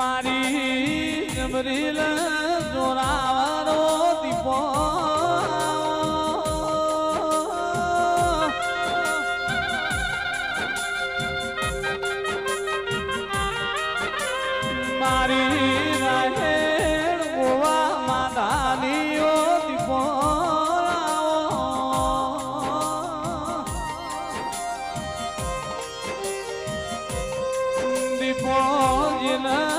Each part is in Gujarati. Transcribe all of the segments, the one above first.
મારી જબરીલ જોરાવાનો દીપો. મારી રહેણ ગોવા માદાનીઓ દીપો. દીપો જેના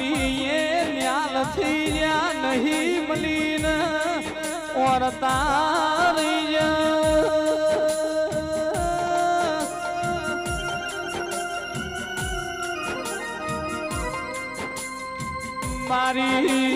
મલીએ ન્યાલ થયા નહીં મલીન ઓરતા મારી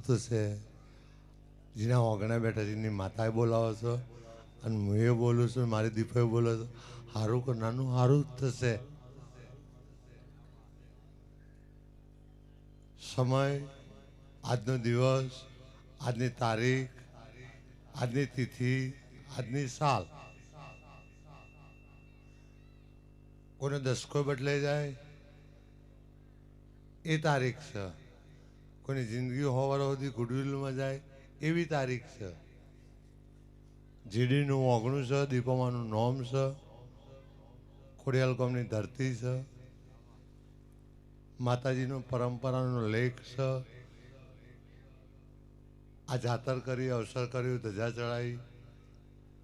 થશે? જેના ઓગણા બેઠા એની માતાએ બોલાવો છો? અને હું એ બોલું છું, મારી દીપોએ બોલો છો. સારું કરનારનું સારું જ થશે. સમય, આજનો દિવસ, આજની તારીખ, આજની તિથિ, આજની સાલ. કોને દસકો બદલાઈ જાય? એ તારીખ છે. કોઈની જિંદગી હોવાર સુધી ગુડવિલમાં જાય, એવી તારીખ છે. જીડીનું ઓગણું છે દીપમાનું નોમ છે, ખોડિયાલ કોમની ધરતી છે, માતાજીનો પરંપરાનો લેખ છે, આ જાતર કરી, અવસર કર્યું, ધજા ચડાવી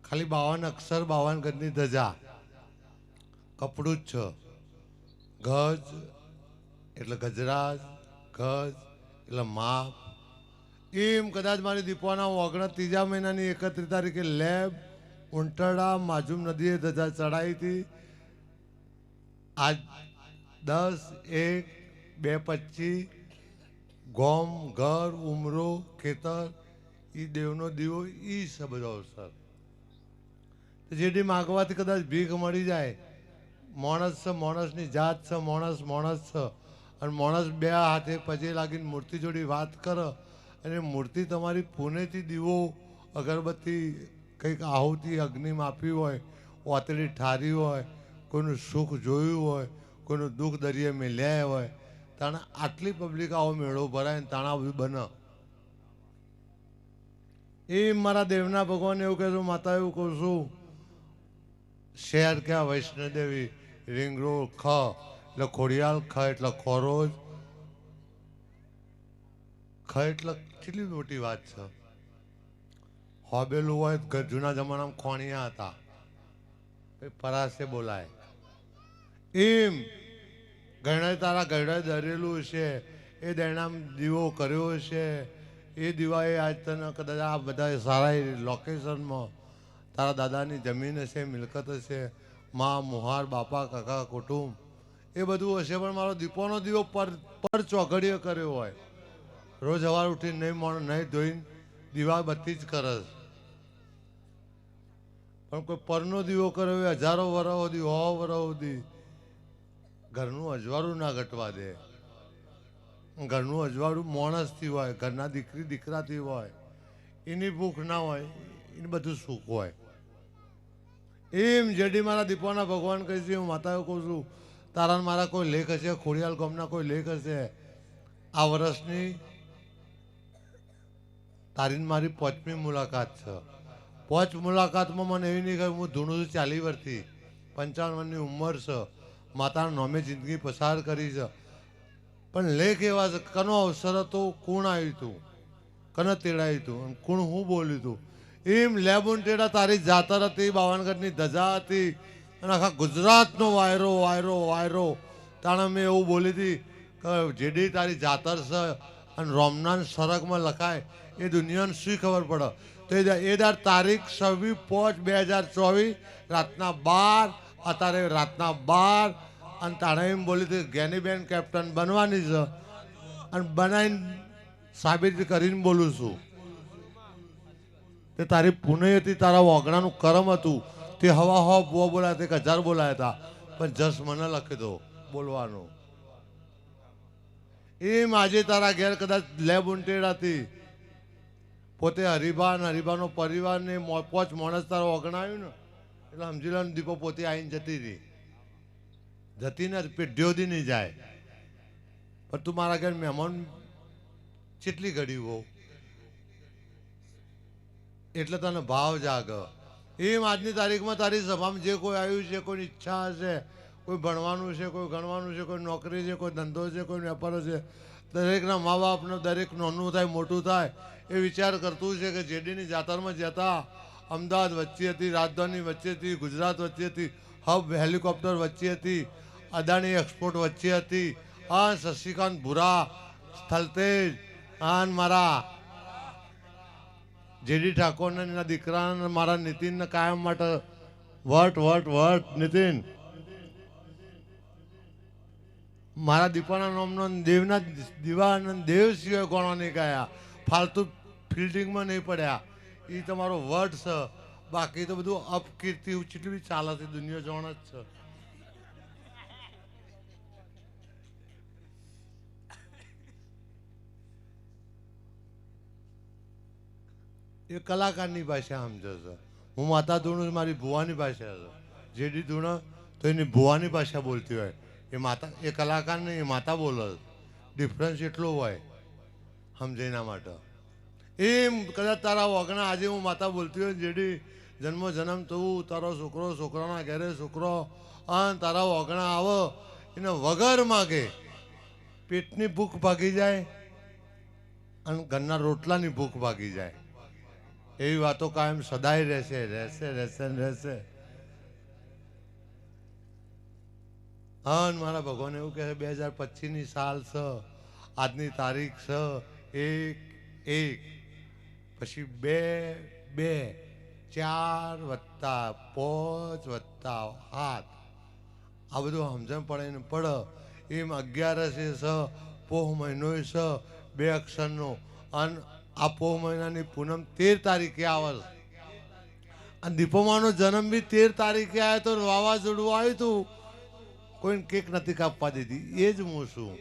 ખાલી બાવન અક્ષર, બાવન ગજની ધજા. કપડું જ છે. ગજ, એટલે ગજરાજ, ગજ એટલે માપ એમ કદાચ મારી દીપવાના ઓગણ ત્રીજા મહિનાની એકત્રીસ તારીખે લેબ, ઉંટરડા માજુમ નદીએ ધજા ચડાવી હતી. આજ દસ, એક, બે, પચીસ, ગોમ, ઘર, ઉમરો, ખેતર એ દેવનો દીવો એ બધો અવસર જેડી માગવાથી કદાચ ભીખ મળી જાય, માણસ છે માણસની જાત છે માણસ માણસ છે અને માણસ બે હાથે પછી લાગીને મૂર્તિ જોડી વાત કરો અને મૂર્તિ તમારી પુણેથી દીવો, અગરબત્તી કંઈક આહુતિ અગ્નિમાં આપી હોય વાતળી ઠારી હોય, કોઈનું સુખ જોયું હોય, કોઈનું દુઃખ દરિયે મેલ્યા હોય, તાણે આટલી પબ્લિક આવો મેળો ભરાય ને તાણા બને. એ મારા દેવના ભગવાન એવું કહેશું માતા એવું કહું છું શહેર ક્યાં વૈષ્ણોદેવી રિંગ રોડ ખ એટલે ખોડિયાલ ખ એટલે ખોરોજ. ખ એટલે કેટલી મોટી વાત છે. હોબેલું હોય જૂના જમાનામાં ખોણિયા હતા. પરાસે બોલાય. એમ ગણાય તારા ગરડા દરેલું છે. એ દૈણામ દીવો કર્યો છે. એ દીવાએ આજ તને કદાચ આ બધા સારા લોકેશનમાં તારા દાદાની જમીન હશે, મિલકત હશે, મા, મુહાર, બાપા, કાકા, કુટુંબ. એ બધું હશે, પણ મારો દીપોનો દીવો પર પર ચોઘડીએ કર્યો હોય. રોજ સવાર ઉઠીને નહીં મોણ, નહીં ધોઈને દીવા બત્તી જ કરે પણ કોઈ પરનો દીવો કર્યો હોય, હજારો વર્ષ સુધી હો વર્ષ સુધી, ઘરનું અજવાળું ના ઘટવા દે. ઘરનું અજવાળું માણસથી હોય, ઘરના દીકરી, દીકરાથી હોય, એની ભૂખ ના હોય, એને બધું સુખ હોય. એમ જેડી મારા દીપોના ભગવાન કહી છે, હું માતાએ કહું છું તારા મારા કોઈ લેખ હશે, ખોડિયાલ ગામના કોઈ લેખ હશે? આ વર્ષની તારી મારી પાંચમી મુલાકાત છે. પાંચ મુલાકાતમાં મને એવી નહીં કહ્યું, હું ધૂણું ચાલી વર્ષથી. પંચાવનની ઉંમર છે. માતાના નોમે જિંદગી પસાર કરી છે. પણ લેખ એવા છે, કનો અવસર હતો, કોણ આવ્યું હતું કને તેડાયું હતું અને કોણ હું બોલ્યું હતું એમ લેબુન ટેડા તારી જાતર હતી બાવનગઢની ધજા હતી. અને આખા ગુજરાતનો વાયરો વાયરો વાયરો. તાણે મેં એવું બોલી હતી કે જેડી તારી જાતર છે અને રોમનાન સરગમાં લખાય, એ દુનિયાને શું ખબર પડે? તો એ એ દાર તારીખ છવ્વીસ પાંચ બે હજાર ચોવીસ, રાતના બાર અત્યારે રાતના બાર. અને તાણે એમ બોલી હતી, ગેનીબેન કેપ્ટન બનવાની છે અને બનાવીને સાબિત કરીને બોલું છું. તે તારી પુણે હતી, તારા ઓગણાનું કરમ હતું. તે હવા હવા બુઆ બોલાયા તે હજાર બોલાયા હતા પણ જસ મને લખી દો, બોલવાનું. એમ આજે તારા ઘેર કદાચ લેબ હતી. પોતે હરિભાન, હરિભાનો પરિવારને પોચ માણસ તારો ઓગણાવ્યું ને, એટલે સમજી લો દીપો પોતે આવીને જતી રહી. જતી ને પેઢીઓ દી નહીં જાય. પણ તું મારા ઘેર મહેમાન કેટલી ઘડી હો? એટલે તને ભાવ જાગ. એમ આજની તારીખમાં તારી સભામાં જે કોઈ આવ્યું છે, કોઈની ઈચ્છા હશે, કોઈ ભણવાનું છે, કોઈ ગણવાનું છે, કોઈ નોકરી છે, કોઈ ધંધો છે, કોઈ વેપાર છે, દરેકના મા બાપને દરેક નાનું થાય, મોટું થાય, એ વિચાર કરતું છે કે જેડીની જાતરમાં જતા અમદાવાદ વચ્ચે હતી, રાજધાની વચ્ચે હતી, ગુજરાત વચ્ચે હતી, હબ હેલિકોપ્ટર વચ્ચે હતી, અદાણી એક્સપોર્ટ વચ્ચે હતી આ શશિકાંત ભુરા સ્થલતેજ આન મારા જેડી ઠાકોરને એના દીકરાને મારા નીતિનને કાયમ માટે વટ વટ વટ, નીતિન. મારા દીપાના નામનો દેવના દીવાનંદ દેવ સિવાય ગણો નહીં ગયા ફાલતુ ફિલ્ડિંગમાં નહીં પડ્યા. એ તમારો વટ છે. બાકી તો બધું અપકીર્તિ જેટલી બી ચાલે છે. દુનિયા જાણ જ છે. એ કલાકારની ભાષા સમજે છો હું માતા ધૂણું મારી ભુવાની ભાષા છે જેડી ધૂણ તો એની ભુવાની ભાષા બોલતી હોય. એ માતા, એ કલાકાર નહીં એ માતા બોલે ડિફરન્સ એટલો હોય. સમજે એના માટે. એમ કદાચ તારા વગણા આજે હું માતા બોલતી હોય જેડી જન્મ જન્મ તું તારો છોકરો છોકરાના ઘેરે છોકરો અને તારા વગણા આવો, એને વગર માગે. પેટની ભૂખ ભાગી જાય અને ઘરના રોટલાની ભૂખ ભાગી જાય. એવી વાતો કાયમ સદાય રહેશે રહેશે રહેશે રહેશે. હા મારા ભગવાન એવું કહે બે હજાર પચીસની સાલ છે આજની તારીખ છે એક એક. પછી બે બે. ચાર વત્તા પાંચ વત્તા સાત. આ બધું સમજણ પડે ને પડે. એમ અગિયારસે સ, પોહ મહિનો છ બે અક્ષરનો. અને આ પો મહિનાની પૂનમ તેર તારીખે આવે અને દીપોમાનો જન્મ બી તેર તારીખે આવ્યો તો વાવાઝોડું આવ્યું હતું કોઈને કેક નથી કાપવા દીધી. એ જ હું છું.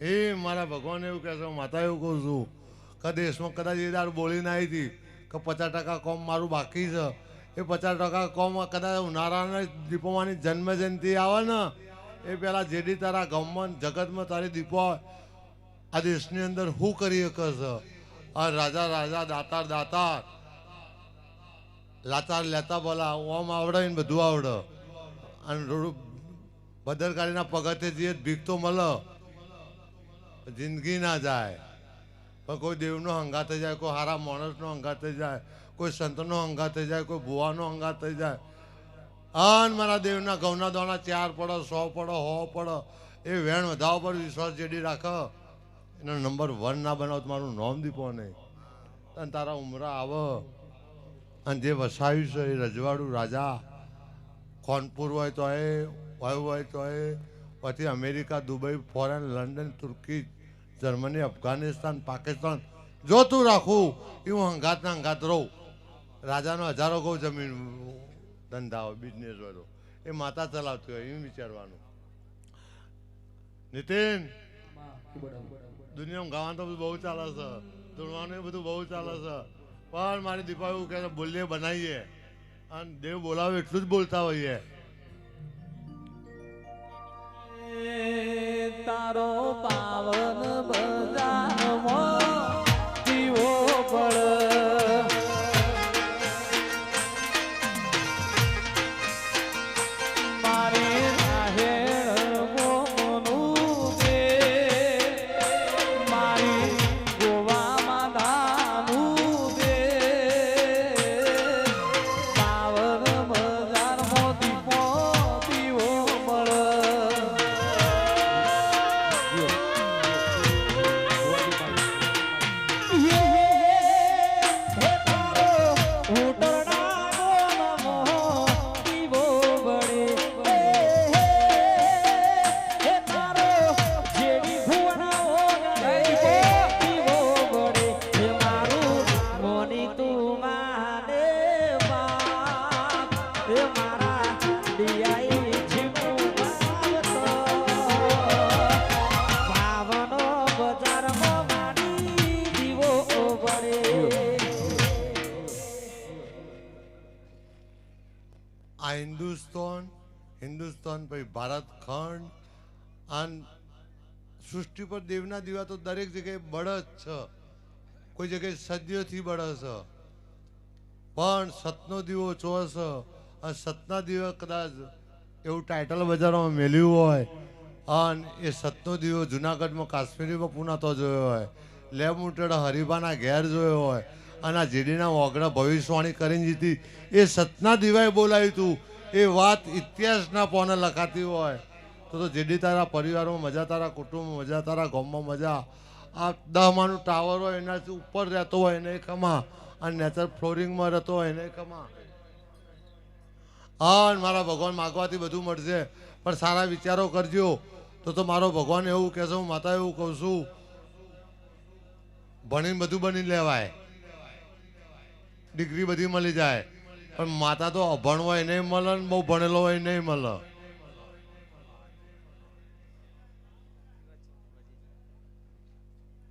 એ મારા ભગવાન એવું કહે છે માતા એવું કહું છું. કે દેશમાં કદાચ એ દાર બોલીને આવી હતી કે પચાસ ટકા કોમ મારું બાકી છે. એ પચાસ ટકા કોમ કદાચ ઉનાળાના દીપોમાની જન્મ જયંતિ આવે ને, એ પહેલાં જેડી તારા ગમમાં જગતમાં તારી દીપો આ દેશની અંદર શું કરી શકે આ રાજા રાજા, દાતાર દાતાર. લાતાર લેતા બોલા ઓમ આવડે ને બધું આવડે. અને રોડ ભદ્રકાળીના પગથે જઈએ ભીખ તો મળે. જિંદગી ના જાય. પણ કોઈ દેવનો હંગાત જાય, કોઈ હારા માણસનો હંગાત જાય, કોઈ સંતનો હંગાત જાય, કોઈ ભુવાનો હંગાત જાય. અન મારા દેવના ઘઉંના દોણા ચાર પડો, સો પડો, હો પડો. એ વેણ વધાવ પર વિશ્વાસ જેડી રાખ. એનો નંબર વન ના બનાવ મારું નામ દીપો નહીં અને તારા ઉમરા આવે. અને જે વસાવ્યું છે એ રજવાડું રાજા. કોનપુર હોય તો એ વાયુ હોય તો એ. પછી America, Dubai, foreign, London, Turkey, Germany, Afghanistan, Pakistan. જોતું રાખું એ હું હંગાતના હંગાત રહું. રાજાનો હજારો કહું જમીન ધંધા હોય બિઝનેસ હોય એ માતા ચલાવતી હોય, એમ વિચારવાનું. નીતિન દુનિયામાં ગાવાનું તો બધું બહુ ચાલે છે. ધૂણવાનું બધું બહુ ચાલે છે. પણ મારી દીપા એવું કહે બોલીએ, બનાવીએ. અને દેવ બોલાવે એટલું જ બોલતા હોઈએ. તારો પાવન બજારમાં સૃષ્ટિ પર દેવના દીવા તો દરેક જગ્યાએ બળ જ છે. કોઈ જગ્યાએ સદીઓથી બળ છે. પણ સતનો દીવો ચોસ અને સતના દીવા કદાચ એવું ટાઇટલ બજારમાં મેલ્યું હોય અને એ સતનો દીવો જુનાગઢમાં કાશ્મીરીમાં પૂનાતો જોયો હોય લેમુટેડ હરીબાના ઘેર જોયો હોય, અને આ જીડીના ઓગણા ભવિષ્યવાણી કરીને જીતી. એ સતના દીવાએ બોલાવ્યું હતું એ વાત ઇતિહાસના પોને લખાતી હોય. તો તો જેડી તારા પરિવારમાં મજા, તારા કુટુંબમાં મજા, તારા ગામમાં મજા, આ દહમાનું ટાવર હોય એનાથી ઉપર રહેતો હોય એને કમા અને નેચર ફ્લોરિંગમાં રહેતો હોય એને કમા હા મારા ભગવાન માગવાથી બધું મળશે, પણ સારા વિચારો કરજો. તો તો મારો ભગવાન એવું કહેશે, હું માતા એવું કહું છું, ભણીને બધું બની લેવાય. ડિગ્રી બધી મળી જાય. પણ માતા તો અભણ હોય નહીં મળે બહુ ભણેલો હોય નહીં મળે.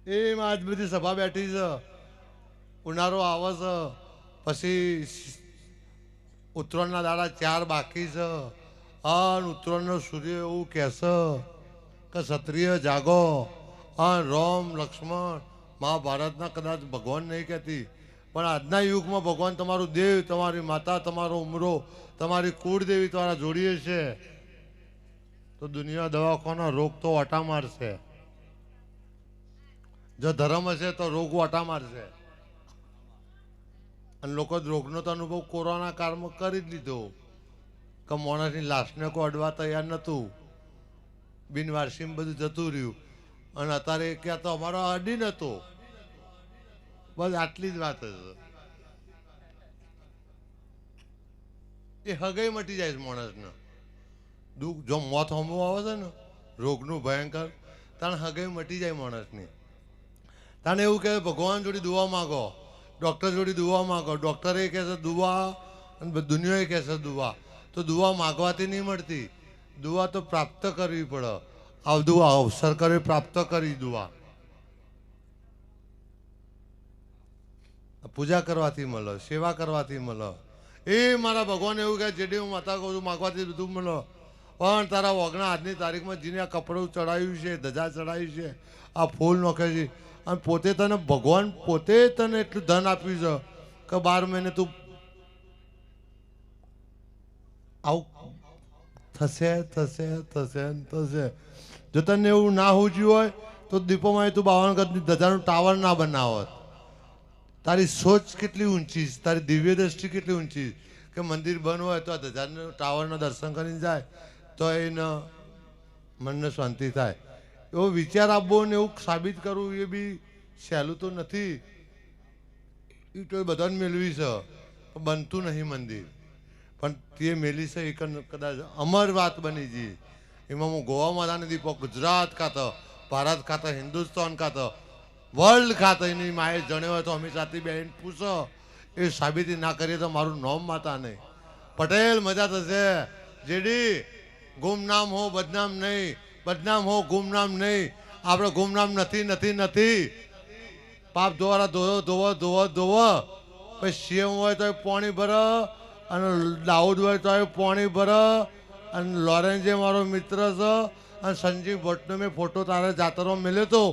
એમ આજ બધી સભા બેઠી છે. ઉનાળો આવે છે. પછી ઉત્તરાયણના દાડા ચાર બાકી છે. અન ઉત્તરાયણનો સૂર્ય એવું કહેશે કે ક્ષત્રિય જાગો. અન રોમ, લક્ષ્મણ, મહાભારતના કદાચ ભગવાન નહીં કહેતી. પણ આજના યુગમાં ભગવાન તમારું દેવ, તમારી માતા, તમારો ઉમરો, તમારી કુળદેવી તમારા જોડીએ છે. તો દુનિયા દવાખાના રોગ તો વટા મારશે. જો ધર્મ હશે તો રોગ વાટા મારશે. અને લોકો રોગનો તો અનુભવ કોરોના કાળમાં કરી જ લીધો. કે માણસની લાશને કોઈ અડવા તૈયાર નહોતું. બિનવારસીમાં બધું જતું રહ્યું. અને અત્યારે ક્યાં તો અમારો અડી નહોતો. બસ આટલી જ વાત છે એ હગાઈ મટી જાય છે માણસને. દુઃખ, જો મોત હમવું આવે છે ને, રોગનું ભયંકર, તાણ હગાઈ મટી જાય માણસની. તાણે એવું કહે, ભગવાન જોડે દુવા માગો ડૉક્ટર જોડે દુવા માગો ડૉક્ટરે કહે છે દુવા અને દુનિયાએ કહે છે દુવા તો દુવા માગવાથી નહીં મળતી. દુવા તો પ્રાપ્ત કરવી પડે. આ દુઆ, અવસર કરી, પ્રાપ્ત કરી દુવા પૂજા કરવાથી મળે, સેવા કરવાથી મળે. એ મારા ભગવાન એવું કહે જેડી હું માતા કહું છું, માગવાથી બધું મળે. પણ તારા ઓગણા આજની તારીખમાં જેને આ કપડું ચડાવ્યું છે, ધજા ચડાવ્યું છે, આ ફૂલ નોખે છે. અને પોતે તને, ભગવાન પોતે તને એટલું ધન આપ્યું છે કે બાર મહિને તું આવું થશે થશે થશે થશે. જો તને એવું ના હોજ્યું હોય, તો દીપોમાં તું બાવન ગજની ધજાનું ટાવર ના બનાવત. તારી સોચ કેટલી ઊંચી તારી દિવ્ય દ્રષ્ટિ કેટલી ઊંચી કે મંદિર બંધ હોય તો આ ધજાનું ટાવરનું દર્શન કરીને જાય, તો એને મનને શાંતિ થાય. એવો વિચાર આપવો ને એવું સાબિત કરવું એ બી સહેલું તો નથી. એ તો બધાને મેળવી છે બનતું નહીં મંદિર. પણ તે મેલી છે એક કદાચ અમર વાત બની જઈ એમાં હું ગોવા માતાને દીપો, ગુજરાત ખાતો, ભારત ખાતો, હિન્દુસ્તાન ખાતો વર્લ્ડ ખાતો એની માએ જણ્યો હોય તો હંમેશાથી બેન પૂછો. એ સાબિતી ના કરીએ તો મારું નોમ માતા નહીં. પટેલ, મજા થશે. જેડી ગુમનામ હો, બદનામ નહીં. બદનામ હો, ગુમનામ નહીં. આપણે ગુમનામ નથી નથી નથી. પાપ દ્વારા ધોવો ધોવો ધોવો ધોવો. પછી સીએમ હોય તો પાણી ભર અને દાઉદ હોય તો પાણી ભર. અને લોરેન્સ જે મારો મિત્ર છે અને સંજીવ ભટ્ટનો મેં ફોટો તારે જાતરો મળ્યો તો.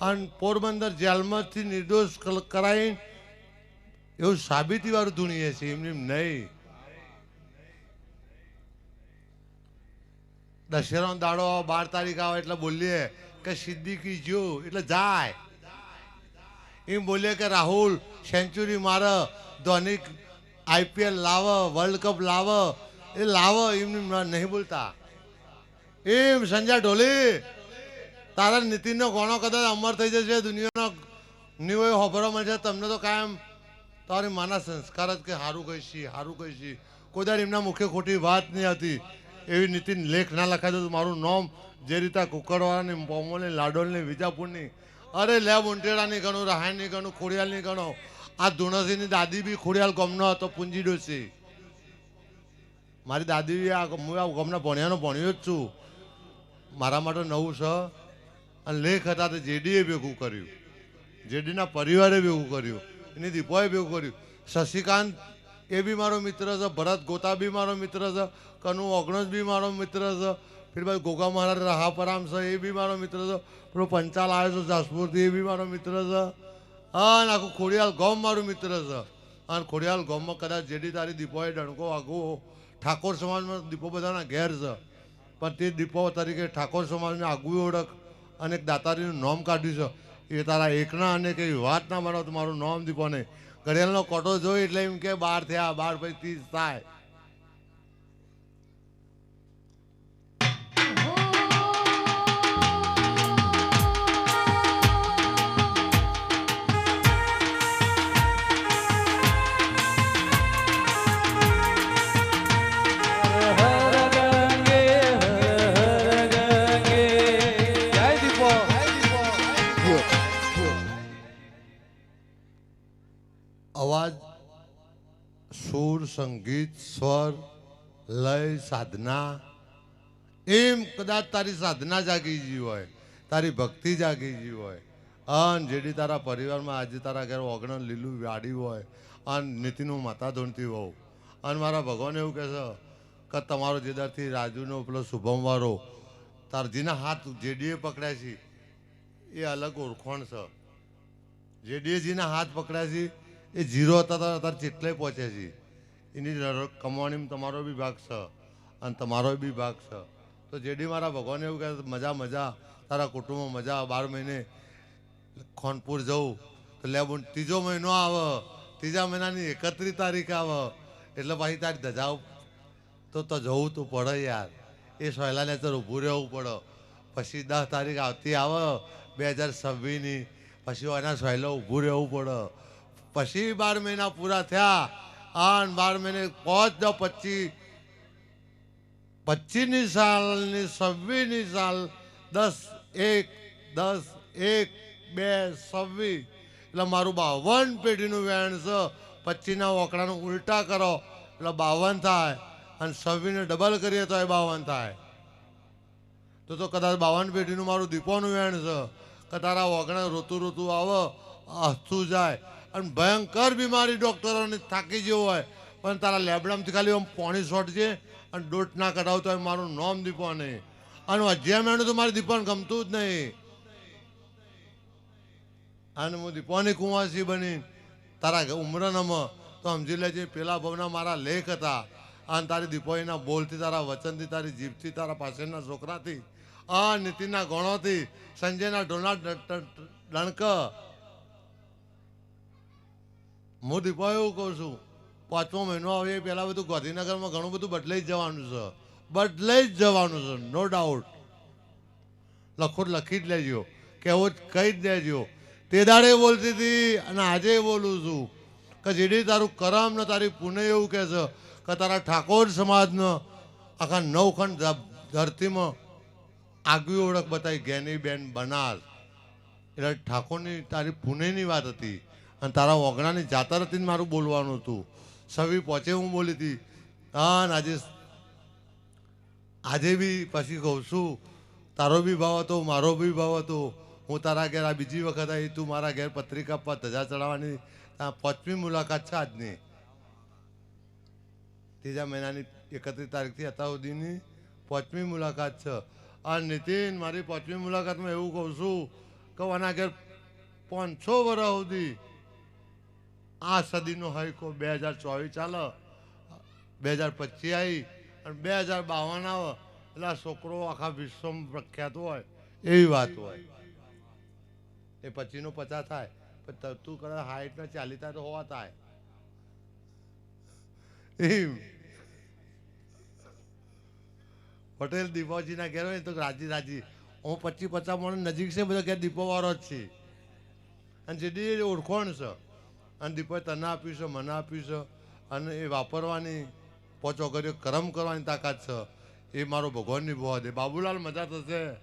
અને પોરબંદર જેલમાંથી નિર્દોષ કરાઈ એવું સાબિતી વાળું ધૂણીએ છીએ. એમને એમ નહીં. દશેરાનો દાડો બાર તારીખ આવે એટલે બોલીએ કે સિદ્દીકી જો એટલે જાય. એમ બોલીએ કે રાહુલ, સેન્ચુરી મારે, ધોની આઈપીએલ લાવ, વર્લ્ડ કપ લાવ. એ લાવ, એમ નહીં બોલતા. એમ સંજય ઢોલી, તારા નીતિનનો ઘણો કદાચ અમર થઈ જશે, દુનિયાનો નિવય હોભરો મળશે, તમને તો કાયમ તારી માના સંસ્કાર જ કે સારું કહીશી સારું કહીશી. કોઈ દાડ એમના મુખે ખોટી વાત નહીં હતી. એવી નીતિ લેખ ના લખાતો તો મારું નામ જે રીતે કુકરવાળાની, પોમોલની, લાડોલની, વિજાપુરની. અરે લે મુંટેડાની ગણું રહાણની ગણો, ખોડિયાલની ગણો. આ ધુણસીની દાદી બી ખોડિયાલ ગમનો હતો પૂંજી ડોસી મારી દાદી બી આ હું આ ગમના ભણ્યાનો ભણ્યો જ છું. મારા માટે નવું છે. અને લેખ હતા તે જેડીએ ભેગું કર્યું. જેડીના પરિવારે ભેગું કર્યું. એની દીપોએ ભેગું કર્યું. શશિકાંત એ બી મારો મિત્ર છે, ભરત ગોતા બી મારો મિત્ર છે, કનુ ઓગણસ બી મારો મિત્ર છે, ફિર બાદ ગોગા મહારાજ રાહાપરામ છે, એ બી મારો મિત્ર છે, પેલો પંચાલ આવ્યો છે જાસપુરથી, એ બી મારો મિત્ર છે. હા, અને આખું ખોડિયાલ ગોમ મારું મિત્ર છે. અને ખોડિયાલ ગોમમાં કદાચ જેડી તારી દીપોએ ડણકો વાગવો ઠાકોર સમાજમાં દીપો બધાના ઘેર છે. પણ તે દીપો તરીકે ઠાકોર સમાજને આગવી ઓળખ અને એક દાતારીનું નામ કાઢ્યું છે. એ તારા એકના અને કંઈ વાત ના મારો તો મારું નામ દીપો નહીં ઘડિયાળનો કોટો જોઈ એટલે એમ કે બાર થયા બાર પછી ત્રીસ થાય. સંગીત, સ્વર, લય, સાધના. એમ કદાચ તારી સાધના જાગી ગઈ હોય, તારી ભક્તિ જાગી ગઈ હોય. અન જેડી તારા પરિવારમાં આજે તારા ઘેર ઓગણ લીલું વાડી હોય, અન નીતિનું માતા ધૂણતી હોવ અને મારા ભગવાન એવું કહેશે કે તમારો જેદારથી રાજુનો પેલો શુભમ વાળો, તાર જેના હાથ જેડીએ પકડ્યા છે, એ અલગ ઓળખોણ છે. જેડીએજીના હાથ પકડ્યા છે, એ જીરો હતા તાર ચેટલે પહોંચ્યા છે. એની કમાણીમાં તમારો બી ભાગ છે અને તમારો બી ભાગ છે. તો જેડી મારા ભગવાન એવું કહે મજા મજા, તારા કુટુંબમાં મજા, બાર મહિને ખોનપુર જવું તો લે બોન, ત્રીજો મહિનો આવે, ત્રીજા મહિનાની એકત્રીસ તારીખ આવે, એટલે પછી તારી ધજા તો તો જવું તો પડે યાર. એ સહેલાને તો ઊભું રહેવું પડે. પછી દસ તારીખ આવતી આવે, બે હજાર છવ્વીસની, પછી એના સહેલો ઊભું રહેવું પડે. પછી બાર મહિના પૂરા થયા આન બાર મહિને પહોંચ દો પચીસ પચીસની સાલની છવ્વીસની સાલ, દસ એક દસ એક, બે, છવ્વીસ. એટલે મારું બાવન પેઢીનું વેણ છે. પચીસના ઓકડાનું ઉલટા કરો, એટલે બાવન થાય. અને છવ્વીસને ડબલ કરીએ તો એ બાવન થાય. તો તો કદાચ બાવન પેઢીનું મારું દીપોનું વેણ છે. કે તારા ઓગણા ઋતુ ઋતુ આવે હસતું જાય. અને ભયંકર બીમારી ડોક્ટરોને થાકી જેવું હોય. પણ તારા લેબડામથી ખાલી આમ પોણી શોટ છે અને ડોટ ના કઢાવતો હોય, મારું નામ દીપો નહીં. અને અજ્યા મેણું તો મારે દીપોને ગમતું જ નહીં. અને હું દીપોની કુંવાસી બની. તારા ઉમરનમાં તો સમજી લેજે, પેલા ભવના મારા લેખ હતા. અને તારી દીપોઈના બોલથી, તારા વચનથી, તારી જીભથી, તારા પાસેના છોકરાથી, આ નીતિના ગણોથી, સંજયના ડ- ડણક હું દીપાયો એવું કહું છું, પાંચમો મહિનો આવે એ પહેલાં બધું ગાંધીનગરમાં ઘણું બધું બદલાઈ જ જવાનું છે. બદલાઈ જ જવાનું છે નો ડાઉટ લખો લખી જ લેજો, કહેવો કહી જ દેજો. તે દાડે બોલતી હતી અને આજે બોલું છું કે જેડી તારું કરમ ને તારી પુણે એવું કહે છે કે તારા ઠાકોર સમાજનો આખા નવખંડ ધરતીમાં આગવી ઓળખ બતાવી જ્ઞાની બેન બનાર એટલે ઠાકોરની તારી પુણેની વાત હતી. અને તારા ઓગણાની જાતર હતી મારું બોલવાનું હતું. સવી પહોંચે હું બોલી હતી, હા આજે આજે બી પછી કહું છું, તારો બી ભાવ હતો, મારો બી ભાવ હતો. હું તારા ઘેર આ બીજી વખત આવી, તું મારા ઘેર પત્રિકા પર ધજા ચડાવવાની પાંચમી મુલાકાત છે આજની. ત્રીજા મહિનાની એકત્રીસ તારીખથી અત્યાર સુધીની પાંચમી મુલાકાત છે. આ નીતિન, મારી પાંચમી મુલાકાતમાં એવું કહું છું, કે આના ઘેર પાંચસો વર્ષ સુધી આ સદીનો હૈકો બે હજાર ચોવીસ ચાલે. બે હજાર પચીસ આવી અને બે હજાર બાવન આવે. એટલે છોકરો આખા વિશ્વમાં પ્રખ્યાત હોય, એવી વાત હોય. એ પચીનો પચાસ થાય. પણ તું કદાચ હાઈટને ચાલી થાય તો હોવા થાય. એમ. પટેલ દીપાજીના ઘેર હોય તો રાજી રાજી. હું પચીસ પચાસ માણસ નજીક છે, બધા ઘેર દીપોવાળો જ છે. અને જેથી ઓળખોણ છે અને દીપોએ તને આપ્યું છે, મને આપ્યું છે. અને એ વાપરવાની, પોચો કર્યો, કરમ કરવાની તાકાત છે. એ મારો ભગવાનની બહુ દે. બાબુલાલ મજા થશે.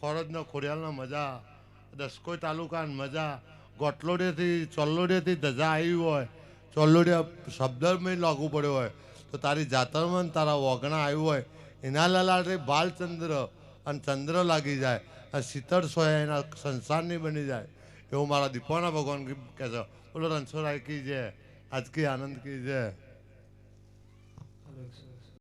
ખોરજનો, ખોડિયાલના મજા. દસકોઈ તાલુકાની મજા. ગોટલોડિયાથી, ચોલ્લોડિયાથી ધજા આવી હોય. ચોલ્લોડિયા શબ્દમય લાગુ પડ્યો હોય. તો તારી જાતરમાં તારા વગણા આવ્યું હોય. એના લલાટે બાલચંદ્ર અને ચંદ્ર લાગી જાય. અને શીતળ સોયા એના સંસારની બની જાય. એવું મારા દીપોના ભગવાન કહે છે. બોલો રણછોડરાય કી જય. आज की આનંદ કી જય.